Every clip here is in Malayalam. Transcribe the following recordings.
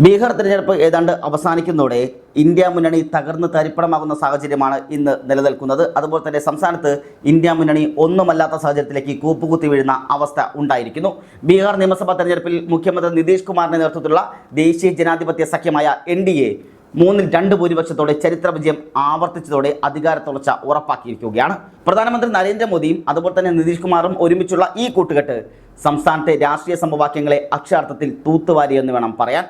ബീഹാർ തിരഞ്ഞെടുപ്പ് ഏതാണ്ട് അവസാനിക്കുന്നതോടെ ഇന്ത്യ മുന്നണി തകർന്ന് തരിപ്പണമാകുന്ന സാഹചര്യമാണ് ഇന്ന് നിലനിൽക്കുന്നത്. അതുപോലെ തന്നെ സംസ്ഥാനത്ത് ഇന്ത്യ മുന്നണി ഒന്നുമല്ലാത്ത സാഹചര്യത്തിലേക്ക് കൂപ്പുകുത്തി വീഴുന്ന അവസ്ഥ ഉണ്ടായിരിക്കുന്നു. ബീഹാർ നിയമസഭാ തെരഞ്ഞെടുപ്പിൽ മുഖ്യമന്ത്രി നിതീഷ് കുമാറിന്റെ നേതൃത്വത്തിലുള്ള ദേശീയ ജനാധിപത്യ സഖ്യമായ എൻ ഡി എ മൂന്നിൽ രണ്ട് ഭൂരിപക്ഷത്തോടെ ചരിത്ര വിജയം ആവർത്തിച്ചതോടെ അധികാര തുടർച്ച ഉറപ്പാക്കിയിരിക്കുകയാണ്. പ്രധാനമന്ത്രി നരേന്ദ്രമോദിയും അതുപോലെ തന്നെ നിതീഷ് കുമാറും ഒരുമിച്ചുള്ള ഈ കൂട്ടുകെട്ട് സംസ്ഥാനത്തെ രാഷ്ട്രീയ സമവാക്യങ്ങളെ അക്ഷരാർത്ഥത്തിൽ തൂത്തുവാരിയെന്ന് വേണം പറയാൻ.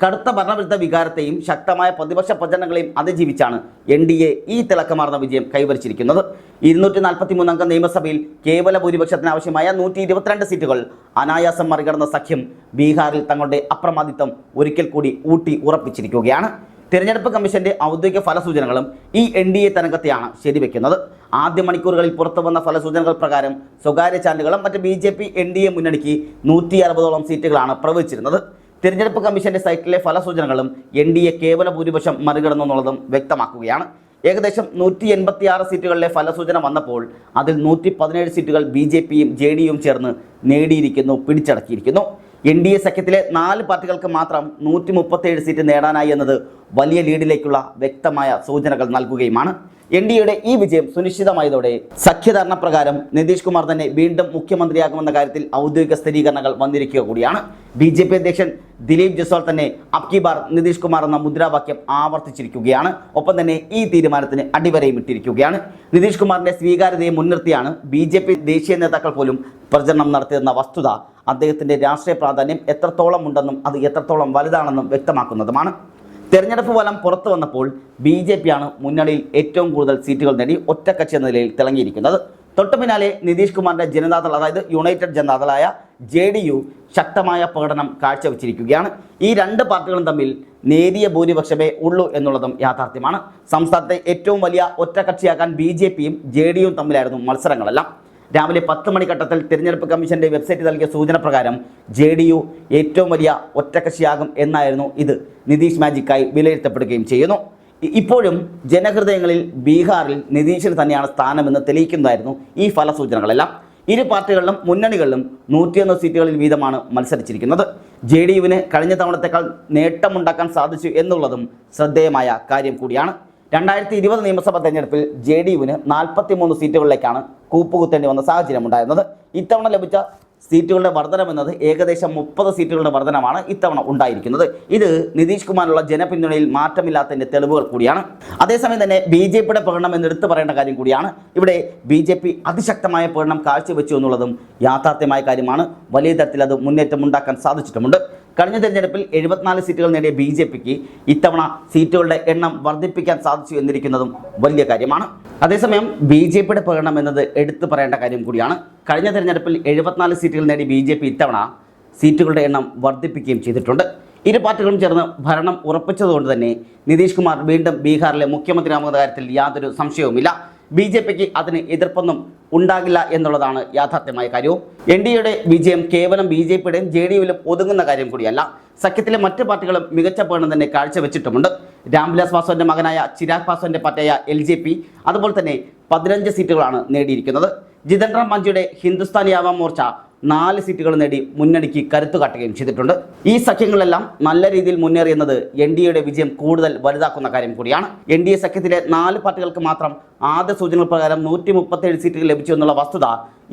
കടുത്ത ഭരണവിരുദ്ധ വികാരത്തെയും ശക്തമായ പ്രതിപക്ഷ പ്രചരണങ്ങളെയും അതിജീവിച്ചാണ് എൻ ഡി എ ഈ തിളക്കമാർന്ന വിജയം കൈവരിച്ചിരിക്കുന്നത്. ഇരുന്നൂറ്റി നാൽപ്പത്തി മൂന്നംഗ നിയമസഭയിൽ കേവല ഭൂരിപക്ഷത്തിന് ആവശ്യമായ നൂറ്റി ഇരുപത്തിരണ്ട് സീറ്റുകൾ അനായാസം മറികടന്ന സഖ്യം ബീഹാറിൽ തങ്ങളുടെ അപ്രമാദിത്വം ഒരിക്കൽ കൂടി ഊട്ടി ഉറപ്പിച്ചിരിക്കുകയാണ്. തിരഞ്ഞെടുപ്പ് കമ്മീഷന്റെ ഔദ്യോഗിക ഫലസൂചനകളും ഈ എൻ ഡി എ തരംഗത്തെയാണ് ശരിവെക്കുന്നത്. ആദ്യ മണിക്കൂറുകളിൽ പുറത്തു വന്ന ഫലസൂചനകൾ പ്രകാരം സ്വകാര്യ ചാനലുകളും മറ്റ് B J P N D A മുന്നണിക്ക് നൂറ്റി അറുപതോളം സീറ്റുകളാണ് പ്രവചിച്ചിരുന്നത് തിരഞ്ഞെടുപ്പ് കമ്മീഷന്റെ സൈറ്റിലെ ഫലസൂചനകളും എൻ ഡി എ കേവല ഭൂരിപക്ഷം മറികടന്നു എന്നുള്ളതും വ്യക്തമാക്കുകയാണ്. ഏകദേശം നൂറ്റി എൺപത്തി ആറ് സീറ്റുകളിലെ ഫലസൂചന വന്നപ്പോൾ അതിൽ നൂറ്റി പതിനേഴ് സീറ്റുകൾ ബി ജെ പിയും ജെ ഡി യും ചേർന്ന് നേടിയിരിക്കുന്നു പിടിച്ചടക്കിയിരിക്കുന്നു. എൻ ഡി എ സഖ്യത്തിലെ നാല് പാർട്ടികൾക്ക് മാത്രം നൂറ്റി മുപ്പത്തേഴ് സീറ്റ് നേടാനായി എന്നത് വലിയ ലീഡിലേക്കുള്ള വ്യക്തമായ സൂചനകൾ നൽകുകയുമാണ്. എൻ ഡി എയുടെ ഈ വിജയം സുനിശ്ചിതമായതോടെ സഖ്യധാരണ പ്രകാരം നിതീഷ് കുമാർ തന്നെ വീണ്ടും മുഖ്യമന്ത്രിയാകുമെന്ന കാര്യത്തിൽ ഔദ്യോഗിക സ്ഥിരീകരണങ്ങൾ വന്നിരിക്കുക കൂടിയാണ്. ബി ജെ പി അധ്യക്ഷൻ ദിലീപ് ജസ്വാൾ തന്നെ അബ്കി ബാർ നിതീഷ് കുമാർ എന്ന മുദ്രാവാക്യം ആവർത്തിച്ചിരിക്കുകയാണ്. ഒപ്പം തന്നെ ഈ തീരുമാനത്തിന് അടിവരയും ഇട്ടിരിക്കുകയാണ്. നിതീഷ് കുമാറിന്റെ സ്വീകാര്യതയെ മുൻനിർത്തിയാണ് ബി ജെ പി ദേശീയ നേതാക്കൾ പോലും പ്രചരണം നടത്തിയെന്ന വസ്തുത അദ്ദേഹത്തിന്റെ രാഷ്ട്രീയ പ്രാധാന്യം എത്രത്തോളം ഉണ്ടെന്നും അത് എത്രത്തോളം വലുതാണെന്നും വ്യക്തമാക്കുന്നതുമാണ്. തെരഞ്ഞെടുപ്പ് ഫലം പുറത്തു വന്നപ്പോൾ ബി ജെ പിയാണ് മുന്നണിയിൽ ഏറ്റവും കൂടുതൽ സീറ്റുകൾ നേടി ഒറ്റക്കക്ഷി എന്ന നിലയിൽ തിളങ്ങിയിരിക്കുന്നത്. തൊട്ടു പിന്നാലെ നിതീഷ് കുമാറിന്റെ ജനതാദൾ അതായത് യുണൈറ്റഡ് ജനതാദളായ ജെ ഡി യു ശക്തമായ പ്രകടനം കാഴ്ചവെച്ചിരിക്കുകയാണ്. ഈ രണ്ട് പാർട്ടികളും തമ്മിൽ നേരിയ ഭൂരിപക്ഷമേ ഉള്ളൂ എന്നുള്ളതും യാഥാർത്ഥ്യമാണ്. സംസ്ഥാനത്തെ ഏറ്റവും വലിയ ഒറ്റക്കക്ഷിയാക്കാൻ ബി ജെ പിയും ജെ ഡി യുവും തമ്മിലായിരുന്നു മത്സരങ്ങളെല്ലാം. രാവിലെ പത്ത് മണിക്കട്ടത്തിൽ തിരഞ്ഞെടുപ്പ് കമ്മീഷന്റെ വെബ്സൈറ്റ് നൽകിയ സൂചന പ്രകാരം ജെ ഡി യു ഏറ്റവും വലിയ ഒറ്റക്കക്ഷിയാകും എന്നായിരുന്നു ഇത്. നിതീഷ് മാജിക്കായി വിലയിരുത്തപ്പെടുകയും ചെയ്യുന്നു. ഇപ്പോഴും ജനഹൃദയങ്ങളിൽ ബീഹാറിൽ നിതീഷിന് തന്നെയാണ് സ്ഥാനമെന്ന് തെളിയിക്കുന്നതായിരുന്നു ഈ ഫലസൂചനകളെല്ലാം. ഇരു പാർട്ടികളിലും മുന്നണികളിലും നൂറ്റിയൊന്ന് സീറ്റുകളിൽ വീതമാണ് മത്സരിച്ചിരിക്കുന്നത്. ജെ ഡി യുവിന് കഴിഞ്ഞ തവണത്തേക്കാൾ നേട്ടമുണ്ടാക്കാൻ സാധിച്ചു എന്നുള്ളതും ശ്രദ്ധേയമായ കാര്യം കൂടിയാണ്. രണ്ടായിരത്തി ഇരുപത് നിയമസഭാ തെരഞ്ഞെടുപ്പിൽ ജെ ഡി യുവിന് നാൽപ്പത്തി മൂന്ന് സീറ്റുകളിലേക്കാണ് കൂപ്പുകുത്തേണ്ടി വന്ന സാഹചര്യം ഉണ്ടായിരുന്നത് ഇത്തവണ ലഭിച്ച സീറ്റുകളുടെ വർധനം എന്നത് ഏകദേശം മുപ്പത് സീറ്റുകളുടെ വർധനമാണ് ഇത്തവണ ഉണ്ടായിരിക്കുന്നത്. ഇത് നിതീഷ് കുമാറിനുള്ള ജനപിന്തുണയിൽ മാറ്റമില്ലാത്തതിന്റെ തെളിവുകൾ കൂടിയാണ്. അതേസമയം തന്നെ ബി ജെ പിയുടെ പ്രകടനം എന്ന് എടുത്തു പറയേണ്ട കാര്യം കൂടിയാണ്. ഇവിടെ ബി ജെ പി അതിശക്തമായ പ്രകടനം കാഴ്ചവെച്ചു എന്നുള്ളതും യാഥാർത്ഥ്യമായ കാര്യമാണ്. വലിയ തരത്തിൽ അത് മുന്നേറ്റം ഉണ്ടാക്കാൻ സാധിച്ചിട്ടുമുണ്ട്. കഴിഞ്ഞ തെരഞ്ഞെടുപ്പിൽ എഴുപത്തിനാല് സീറ്റുകൾ നേടിയ ബി ജെ പിക്ക് ഇത്തവണ സീറ്റുകളുടെ എണ്ണം വർദ്ധിപ്പിക്കാൻ സാധിച്ചു എന്നിരിക്കുന്നതും വലിയ കാര്യമാണ്. അതേസമയം ബി ജെ പിയുടെ പ്രകടനം എന്നത് എടുത്തു പറയേണ്ട കാര്യം കൂടിയാണ്. കഴിഞ്ഞ തെരഞ്ഞെടുപ്പിൽ എഴുപത്തിനാല് സീറ്റുകൾ നേടിയ ബി ജെ പി ഇത്തവണ സീറ്റുകളുടെ എണ്ണം വർദ്ധിപ്പിക്കുകയും ചെയ്തിട്ടുണ്ട്. ഇരു പാർട്ടികളും ചേർന്ന് ഭരണം ഉറപ്പിച്ചതുകൊണ്ട് തന്നെ നിതീഷ് കുമാർ വീണ്ടും ബീഹാറിലെ മുഖ്യമന്ത്രിയാകുന്ന കാര്യത്തിൽ യാതൊരു സംശയവുമില്ല. ബി ജെ പിക്ക് അതിന് എതിർപ്പൊന്നും ഉണ്ടാകില്ല എന്നുള്ളതാണ് യാഥാർത്ഥ്യമായ കാര്യവും. എൻ ഡി എയുടെ വിജയം കേവലം ബി ജെ പിയുടെയും ജെ ഡി യുവിലും ഒതുങ്ങുന്ന കാര്യം കൂടിയല്ല. സഖ്യത്തിലെ മറ്റ് പാർട്ടികളും മികച്ച പേണം തന്നെ കാഴ്ചവെച്ചിട്ടുമുണ്ട്. രാംവിലാസ് പാസ്വാന്റെ മകനായ ചിരാഗ് പാസ്വാന്റെ പാർട്ടിയായ എൽ ജെ പി അതുപോലെ തന്നെ പതിനഞ്ച് സീറ്റുകളാണ് നേടിയിരിക്കുന്നത്. ജിതേന്ദ്ര മഞ്ജുയുടെ ഹിന്ദുസ്ഥാനി ആവാം മോർച്ച നാല് സീറ്റുകൾ നേടി മുന്നണിക്ക് കരുത്തു കാട്ടുകയും ചെയ്തിട്ടുണ്ട്. ഈ സഖ്യങ്ങളെല്ലാം നല്ല രീതിയിൽ മുന്നേറിയെന്നത് എൻ ഡി എയുടെ വിജയം കൂടുതൽ വലുതാക്കുന്ന കാര്യം കൂടിയാണ്. എൻ ഡി എ സഖ്യത്തിലെ നാല് പാർട്ടികൾക്ക് മാത്രം ആദ്യ സൂചനകൾ പ്രകാരം നൂറ്റി മുപ്പത്തേഴ് സീറ്റുകൾ ലഭിച്ചു എന്നുള്ള വസ്തുത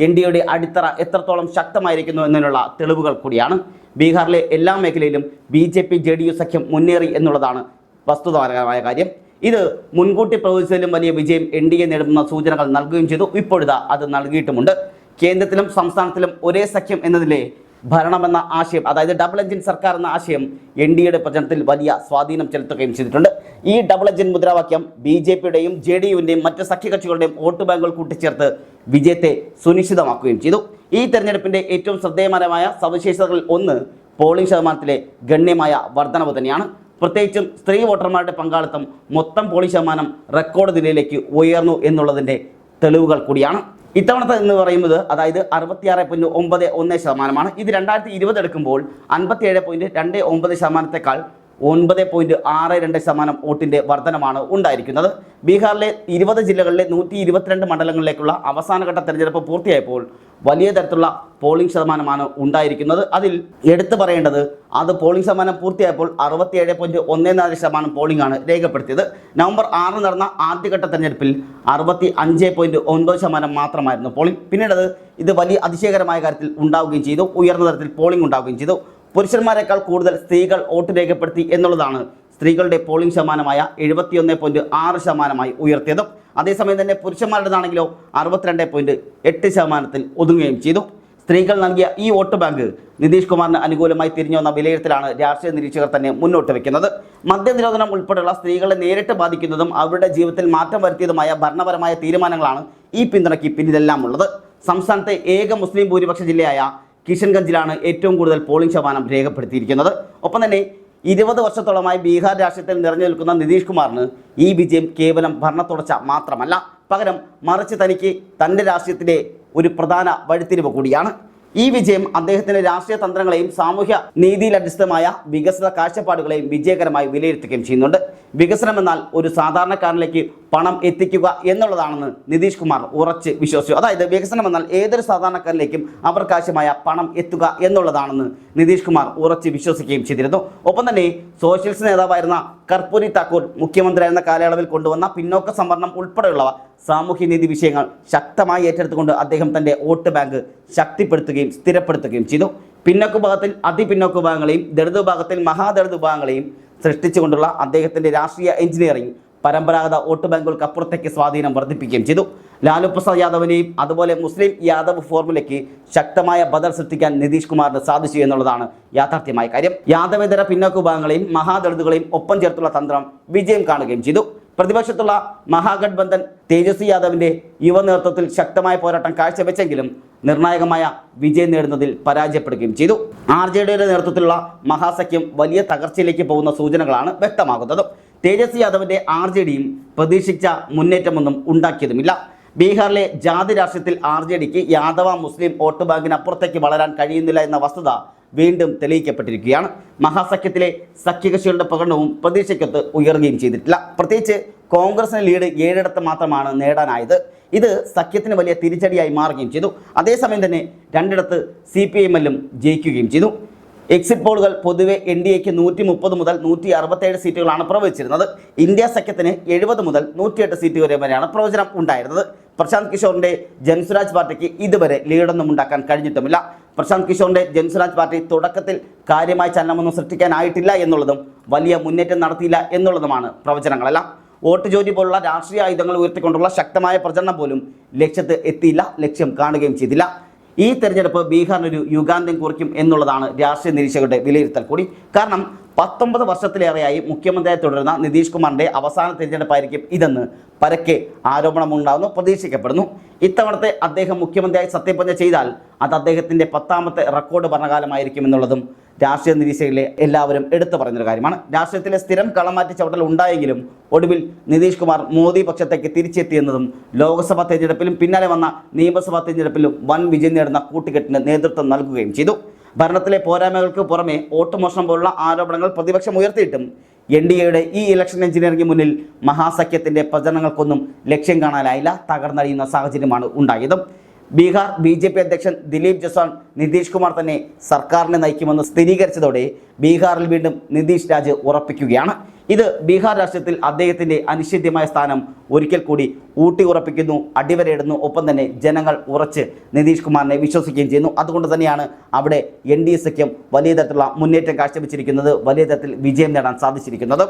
എൻ ഡി എയുടെ അടിത്തറ എത്രത്തോളം ശക്തമായിരിക്കുന്നു എന്നതിനുള്ള തെളിവുകൾ കൂടിയാണ്. ബീഹാറിലെ എല്ലാ മേഖലയിലും B J P J D U സഖ്യം മുന്നേറി എന്നുള്ളതാണ് വസ്തുതാപരമായ കാര്യം. ഇത് മുൻകൂട്ടി പ്രവചിച്ചതിലും വലിയ വിജയം എൻ ഡി എ നേടുന്ന സൂചനകൾ നൽകുകയും ചെയ്തു. ഇപ്പോഴിതാ അത് നൽകിയിട്ടുമുണ്ട്. കേന്ദ്രത്തിലും സംസ്ഥാനത്തിലും ഒരേ സഖ്യം എന്നതിലെ ഭരണമെന്ന ആശയം അതായത് ഡബിൾ എഞ്ചിൻ സർക്കാർ എന്ന ആശയം എൻ ഡി എയുടെ പ്രചരണത്തിൽ വലിയ സ്വാധീനം ചെലുത്തുകയും ചെയ്തിട്ടുണ്ട്. ഈ ഡബിൾ എഞ്ചിൻ മുദ്രാവാക്യം ബി ജെ പിയുടെയും ജെ ഡി യുവിന്റെയും മറ്റ് സഖ്യകക്ഷികളുടെയും വോട്ട് ബാങ്കുകൾ കൂട്ടിച്ചേർത്ത് വിജയത്തെ സുനിശ്ചിതമാക്കുകയും ചെയ്തു. ഈ തെരഞ്ഞെടുപ്പിന്റെ ഏറ്റവും ശ്രദ്ധേയമായ സവിശേഷതകളിൽ ഒന്ന് പോളിംഗ് ശതമാനത്തിലെ ഗണ്യമായ വർധനവ് തന്നെയാണ്. പ്രത്യേകിച്ചും സ്ത്രീ വോട്ടർമാരുടെ പങ്കാളിത്തം മൊത്തം പോളിംഗ് ശതമാനം റെക്കോർഡ് നിലയിലേക്ക് ഉയർന്നു എന്നുള്ളതിന്റെ തെളിവുകൾ കൂടിയാണ്. ഇത്തവണത്തെ എന്ന് പറയുന്നത് അതായത് അറുപത്തിയാറ് പോയിന്റ് ഒമ്പത് ഒന്ന് ശതമാനമാണ്. ഇത് രണ്ടായിരത്തി ഇരുപത് എടുക്കുമ്പോൾ അൻപത്തിയേഴ് പോയിന്റ് രണ്ട് ഒമ്പത് ശതമാനത്തെക്കാൾ ഒൻപത് പോയിന്റ് ആറ് രണ്ട് ശതമാനം വോട്ടിന്റെ വർധനമാണ് ഉണ്ടായിരിക്കുന്നത്. ബീഹാറിലെ ഇരുപത് ജില്ലകളിലെ നൂറ്റി ഇരുപത്തിരണ്ട് മണ്ഡലങ്ങളിലേക്കുള്ള അവസാനഘട്ട തെരഞ്ഞെടുപ്പ് പൂർത്തിയായപ്പോൾ വലിയ തരത്തിലുള്ള പോളിംഗ് ശതമാനമാണ് ഉണ്ടായിരിക്കുന്നത്. അതിൽ എടുത്തു പറയേണ്ടത് അത് പോളിംഗ് ശതമാനം പൂർത്തിയായപ്പോൾ അറുപത്തിയേഴ് പോയിന്റ് ഒന്ന് നാല് ശതമാനം പോളിംഗ് ആണ് രേഖപ്പെടുത്തിയത്. നവംബർ ആറിന് നടന്ന ആദ്യഘട്ട തെരഞ്ഞെടുപ്പിൽ അറുപത്തി അഞ്ച് പോയിന്റ് ഒൻപത് ശതമാനം മാത്രമായിരുന്നു പോളിംഗ്. പിന്നീട് ഇത് വലിയ അതിശയകരമായ കാര്യത്തിൽ ഉണ്ടാവുകയും ചെയ്തു. ഉയർന്ന തരത്തിൽ പോളിംഗ് ഉണ്ടാവുകയും ചെയ്തു. പുരുഷന്മാരെക്കാൾ കൂടുതൽ സ്ത്രീകൾ വോട്ട് രേഖപ്പെടുത്തി എന്നുള്ളതാണ് സ്ത്രീകളുടെ പോളിംഗ് ശതമാനമായ എഴുപത്തിയൊന്ന് പോയിന്റ് ആറ് ശതമാനമായി ഉയർത്തിയതും. അതേസമയം തന്നെ പുരുഷന്മാരുടേതാണെങ്കിലോ അറുപത്തിരണ്ട് പോയിന്റ് എട്ട് ശതമാനത്തിൽ ഒതുങ്ങുകയും ചെയ്തു. സ്ത്രീകൾ നൽകിയ ഈ വോട്ട് ബാങ്ക് നിതീഷ് കുമാറിന് അനുകൂലമായി തിരിഞ്ഞു വന്ന വിലയിരുത്തലാണ് രാഷ്ട്രീയ നിരീക്ഷകർ തന്നെ മുന്നോട്ട് വെക്കുന്നത്. മദ്യനിരോധനം ഉൾപ്പെടെയുള്ള സ്ത്രീകളെ നേരിട്ട് ബാധിക്കുന്നതും അവരുടെ ജീവിതത്തിൽ മാറ്റം വരുത്തിയതുമായ ഭരണപരമായ തീരുമാനങ്ങളാണ് ഈ പിന്തുണയ്ക്ക് പിന്നിലെല്ലാം ഉള്ളത് സംസ്ഥാനത്തെ ഏക മുസ്ലിം ഭൂരിപക്ഷ ജില്ലയായ കിഷൻഗഞ്ചിലാണ് ഏറ്റവും കൂടുതൽ പോളിംഗ് ശതമാനം രേഖപ്പെടുത്തിയിരിക്കുന്നത്. ഒപ്പം തന്നെ ഇരുപത് വർഷത്തോളമായി ബീഹാർ രാഷ്ട്രീയത്തിൽ നിറഞ്ഞു നിൽക്കുന്ന നിതീഷ് കുമാറിന് ഈ വിജയം കേവലം ഭരണത്തുടച്ച മാത്രമല്ല പകരം മറിച്ച് തനിക്ക് തന്റെ രാഷ്ട്രീയത്തിലെ ഒരു പ്രധാന വഴിത്തിരിവ് കൂടിയാണ്. ഈ വിജയം അദ്ദേഹത്തിന്റെ രാഷ്ട്രീയ തന്ത്രങ്ങളെയും സാമൂഹ്യ നീതിയിലധിഷ്ഠിതമായ വികസിത കാഴ്ചപ്പാടുകളെയും വിജയകരമായി വിലയിരുത്തുകയും ചെയ്യുന്നുണ്ട്. വികസനം എന്നാൽ ഒരു സാധാരണക്കാരനിലേക്ക് പണം എത്തിക്കുക എന്നുള്ളതാണെന്ന് നിതീഷ് കുമാർ ഉറച്ച് വിശ്വസിച്ചു. അതായത് വികസനം എന്നാൽ ഏതൊരു സാധാരണക്കാരിലേക്കും അവർക്കാവശ്യമായ പണം എത്തുക എന്നുള്ളതാണെന്ന് നിതീഷ് കുമാർ ഉറച്ച് വിശ്വസിക്കുകയും ചെയ്തിരുന്നു. ഒപ്പം തന്നെ സോഷ്യലിസ്റ്റ് നേതാവായിരുന്ന കർപ്പൂരി താക്കൂർ മുഖ്യമന്ത്രിയായിരുന്ന കാലയളവിൽ കൊണ്ടുവന്ന പിന്നോക്ക സംവരണം ഉൾപ്പെടെയുള്ളവ സാമൂഹ്യനീതി വിഷയങ്ങൾ ശക്തമായി ഏറ്റെടുത്തുകൊണ്ട് അദ്ദേഹം തന്റെ വോട്ട് ബാങ്ക് ശക്തിപ്പെടുത്തുകയും സ്ഥിരപ്പെടുത്തുകയും ചെയ്തു. പിന്നോക്ക വിഭാഗത്തിൽ അതിപിന്നോക്ക വിഭാഗങ്ങളെയും ദളിത് വിഭാഗത്തിൽ മഹാദളിത് വിഭാഗങ്ങളെയും സൃഷ്ടിച്ചുകൊണ്ടുള്ള അദ്ദേഹത്തിന്റെ രാഷ്ട്രീയ എഞ്ചിനീയറിംഗ് പരമ്പരാഗത വോട്ട് ബാങ്കുകൾക്ക് അപ്പുറത്തേക്ക് സ്വാധീനം വർദ്ധിപ്പിക്കുകയും ചെയ്തു. ലാലു പ്രസാദ് യാദവിനെയും അതുപോലെ മുസ്ലിം യാദവ് ഫോർമുലയ്ക്ക് ശക്തമായ ബദൽ സൃഷ്ടിക്കാൻ നിതീഷ് കുമാറിന് സാധിച്ചു എന്നുള്ളതാണ് യാഥാർത്ഥ്യമായ കാര്യം. യാദവേതര പിന്നോക്ക വിഭാഗങ്ങളെയും മഹാദളിതുകളെയും ഒപ്പം ചേർത്തുള്ള തന്ത്രം വിജയം കാണുകയും ചെയ്തു. പ്രതിപക്ഷത്തുള്ള മഹാഗഡ്ബന്ധൻ തേജസ്വി യാദവിന്റെ യുവ നേതൃത്വത്തിൽ ശക്തമായ പോരാട്ടം കാഴ്ചവെച്ചെങ്കിലും നിർണായകമായ വിജയം നേടുന്നതിൽ പരാജയപ്പെടുകയും ചെയ്തു. ആർ ജെ ഡിയുടെ നേതൃത്വത്തിലുള്ള മഹാസഖ്യം വലിയ തകർച്ചയിലേക്ക് പോകുന്ന സൂചനകളാണ് വ്യക്തമാകുന്നത്. തേജസ്വി യാദവിന്റെ ആർ ജെ ഡിയും പ്രതീക്ഷിച്ച മുന്നേറ്റമൊന്നും ഉണ്ടാക്കിയതുമില്ല. ബീഹാറിലെ ജാതി രാഷ്ട്രീയത്തിൽ ആർ ജെ ഡിക്ക് യാദവ മുസ്ലിം വോട്ട് ബാങ്കിനപ്പുറത്തേക്ക് വളരാൻ കഴിയുന്നില്ല എന്ന വസ്തുത വീണ്ടും തെളിയിക്കപ്പെട്ടിരിക്കുകയാണ്. മഹാസഖ്യത്തിലെ സഖ്യകക്ഷികളുടെ പ്രകടനവും പ്രതീക്ഷയ്ക്കൊത്ത് ഉയർന്നുകയും ചെയ്തിട്ടില്ല. പ്രത്യേകിച്ച് കോൺഗ്രസിന് ലീഡ് ഏഴിടത്ത് മാത്രമാണ് നേടാനായത്. ഇത് സഖ്യത്തിന് വലിയ തിരിച്ചടിയായി മാറുകയും ചെയ്തു. അതേസമയം തന്നെ രണ്ടിടത്ത് സി പി എം എല്ലും ജയിക്കുകയും ചെയ്തു. എക്സിറ്റ് പോളുകൾ പൊതുവെ എൻ ഡി എക്ക് നൂറ്റി മുപ്പത് മുതൽ നൂറ്റി അറുപത്തേഴ് സീറ്റുകളാണ് പ്രവചിച്ചിരുന്നത്. ഇന്ത്യ സഖ്യത്തിന് എഴുപത് മുതൽ നൂറ്റിയെട്ട് സീറ്റ് വരെ വരെയാണ് പ്രവചനം ഉണ്ടായിരുന്നത്. പ്രശാന്ത് കിഷോറിന്റെ ജൻസുരാജ് പാർട്ടിക്ക് ഇതുവരെ ലീഡൊന്നും ഉണ്ടാക്കാൻ കഴിഞ്ഞിട്ടുമില്ല. പ്രശാന്ത് കിഷോറിന്റെ ജൻസുരാജ് പാർട്ടി തുടക്കത്തിൽ കാര്യമായ ചലനമൊന്നും സൃഷ്ടിക്കാനായിട്ടില്ല എന്നുള്ളതും വലിയ മുന്നേറ്റം നടത്തിയില്ല എന്നുള്ളതുമാണ് പ്രവചനങ്ങളെല്ലാം. വോട്ട് ജോലി പോലുള്ള രാഷ്ട്രീയ ആയുധങ്ങൾ ഉയർത്തിക്കൊണ്ടുള്ള ശക്തമായ പ്രചരണം പോലും ലക്ഷ്യത്ത് എത്തിയില്ല ലക്ഷ്യം കാണുകയും ചെയ്തില്ല. ഈ തെരഞ്ഞെടുപ്പ് ബീഹാറിനൊരു യുഗാന്ത്യം കുറിക്കും എന്നുള്ളതാണ് രാഷ്ട്രീയ നിരീക്ഷകരുടെ വിലയിരുത്തൽ കൂടി. കാരണം പത്തൊമ്പത് വർഷത്തിലേറെയായി മുഖ്യമന്ത്രിയായി തുടരുന്ന നിതീഷ് കുമാറിന്റെ അവസാന തിരഞ്ഞെടുപ്പായിരിക്കും ഇതെന്ന് പരക്കെ ആരോപണമുണ്ടാകുന്നു പ്രതീക്ഷിക്കപ്പെടുന്നു. ഇത്തവണത്തെ അദ്ദേഹം മുഖ്യമന്ത്രിയായി സത്യപ്രതിജ്ഞ ചെയ്താൽ അത് അദ്ദേഹത്തിന്റെ പത്താമത്തെ റെക്കോർഡ് ഭരണകാലമായിരിക്കും എന്നുള്ളതും രാഷ്ട്രീയ നിരീക്ഷകരിലെ എല്ലാവരും എടുത്തു പറഞ്ഞൊരു കാര്യമാണ്. രാഷ്ട്രീയത്തിലെ സ്ഥിരം കളമാറ്റി ചവിട്ടൽ ഉണ്ടായെങ്കിലും ഒടുവിൽ നിതീഷ് കുമാർ മോദി പക്ഷത്തേക്ക് തിരിച്ചെത്തിയെന്നതും ലോക്സഭാ തെരഞ്ഞെടുപ്പിലും പിന്നാലെ വന്ന നിയമസഭാ തെരഞ്ഞെടുപ്പിലും വൻ വിജയം നേടുന്ന കൂട്ടുകെട്ടിന് നേതൃത്വം നൽകുകയും ചെയ്തു. ഭരണത്തിലെ പോരായ്മകൾക്ക് പുറമെ ഓട്ടുമോഷണം പോലുള്ള ആരോപണങ്ങൾ പ്രതിപക്ഷം ഉയർത്തിയിട്ടും എൻ ഡി എയുടെ ഈ ഇലക്ഷൻ എഞ്ചിനീയറിംഗ് മുന്നിൽ മഹാസഖ്യത്തിന്റെ പ്രചരണങ്ങൾക്കൊന്നും ലക്ഷ്യം കാണാനായില്ല. തകർന്നടിയുന്ന സാഹചര്യമാണ് ഉണ്ടായതും. ബീഹാർ ബി ജെ പി അധ്യക്ഷൻ ദിലീപ് ജസ്വാൻ നിതീഷ് കുമാർ തന്നെ സർക്കാരിനെ നയിക്കുമെന്ന് സ്ഥിരീകരിച്ചതോടെ ബീഹാറിൽ വീണ്ടും നിതീഷ് രാജ് ഉറപ്പിക്കുകയാണ്. ഇത് ബീഹാർ രാഷ്ട്രീയത്തിൽ അദ്ദേഹത്തിന്റെ അനിശ്ചിതമായ സ്ഥാനം ഒരിക്കൽ കൂടി ഊട്ടി ഉറപ്പിക്കുന്നു അടിവരയിടുന്നു ഒപ്പം തന്നെ ജനങ്ങൾ ഉറച്ച് നിതീഷ് കുമാറിനെ വിശ്വസിക്കുകയും ചെയ്യുന്നു. അതുകൊണ്ട് തന്നെയാണ് അവിടെ എൻ ഡി എ സഖ്യം വലിയ തരത്തിലുള്ള മുന്നേറ്റം കാഴ്ചവെച്ചിരിക്കുന്നത് വലിയ തരത്തിൽ വിജയം നേടാൻ സാധിച്ചിരിക്കുന്നത്.